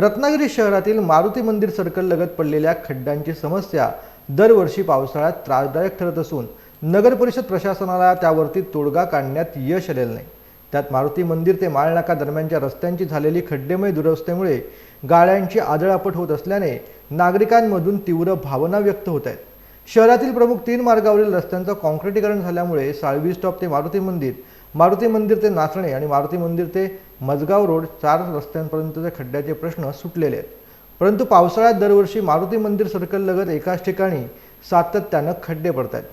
रत्नागिरी शहरातील मारुती मंदिर सर्कल लगत पडलेल्या खड्ड्यांची समस्या दरवर्षी पावसाळ्यात त्रासदायक ठरत असून नगर परिषद प्रशासनाला त्यावरती तोडगा काढण्यात यश आलेलं नाही. त्यात मारुती मंदिर ते माळनाका दरम्यानच्या रस्त्यांची झालेली खड्डेमय दुरवस्थेमुळे गाड्यांची आदळापट होत असल्याने नागरिकांमधून तीव्र भावना व्यक्त होत आहेत. शहरातील प्रमुख तीन मार्गावरील रस्त्यांचं कॉन्क्रिटीकरण झाल्यामुळे साळवी स्टॉप ते मारुती मंदिर मारुती मंदिर ते नाचणे आणि मारुती मंदिर ते मजगाव रोड चार रस्त्यांपर्यंतचे खड्ड्याचे प्रश्न सुटलेले आहेत. परंतु पावसाळ्यात दरवर्षी मारुती मंदिर सर्कललगत एकाच ठिकाणी सातत्यानं खड्डे पडत आहेत.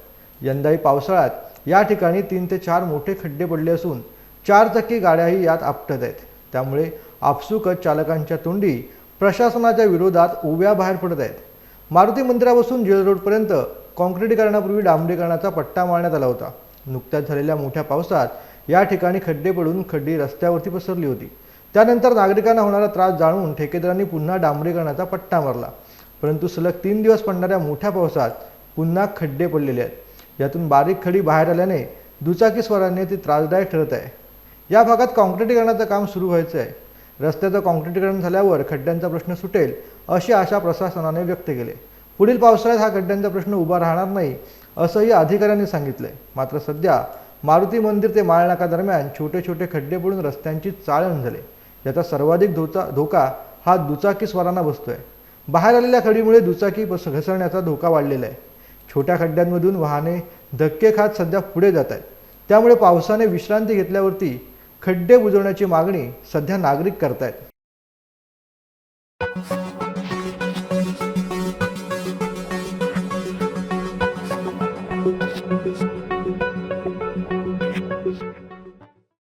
यंदाही पावसाळ्यात या ठिकाणी तीन ते चार मोठे खड्डे पडले असून चार चाकी गाड्याही यात आपटत आहेत. त्यामुळे आपसुकच चालकांच्या तोंडी प्रशासनाच्या विरोधात उभ्या बाहेर पडत आहेत. मारुती मंदिरापासून जेल रोडपर्यंत काँक्रीटीकरणापूर्वी डांबरीकरणाचा पट्टा मारण्यात आला होता. नुकत्याच झालेल्या मोठ्या पावसात या ठिकाणी खड्डे पडून खड्डी रस्त्यावरती पसरली होती. त्यानंतर नागरिकांना होणारा त्रास जाणून ठेकेदारांनी पुन्हा डांबरीकरणाचा पट्टा मारला. परंतु सलग तीन दिवस पडणाऱ्या मोठ्या पावसात पुन्हा खड्डे पडलेले आहेत. यातून बारीक खडी बाहेर आल्याने दुचाकीस्वारांनी ती त्रासदायक ठरत आहे. या भागात काँक्रिटीकरणाचं काम सुरू व्हायचं आहे. रस्त्याचं काँक्रिटीकरण झाल्यावर खड्ड्यांचा प्रश्न सुटेल अशी आशा प्रशासनाने व्यक्त केली. पुढील पावसाळ्यात हा खड्ड्यांचा प्रश्न उभा राहणार नाही असंही अधिकाऱ्यांनी सांगितलंय. मात्र सध्या मारुती मंदिर ते माळनाका दरम्यान छोटे छोटे खड्डे पडून रस्त्यांची चाळण झाले. याचा सर्वाधिक धोचा धोका हा दुचाकीस्वारांना बसतोय. बाहेर आलेल्या खडीमुळे दुचाकी बस- घसरण्याचा धोका वाढलेला आहे. छोट्या खड्ड्यांमधून वाहने धक्के खात सध्या पुढे जात आहेत. त्यामुळे पावसाने विश्रांती घेतल्यावरती खड्डे बुजवण्याची मागणी सध्या नागरिक करतायत.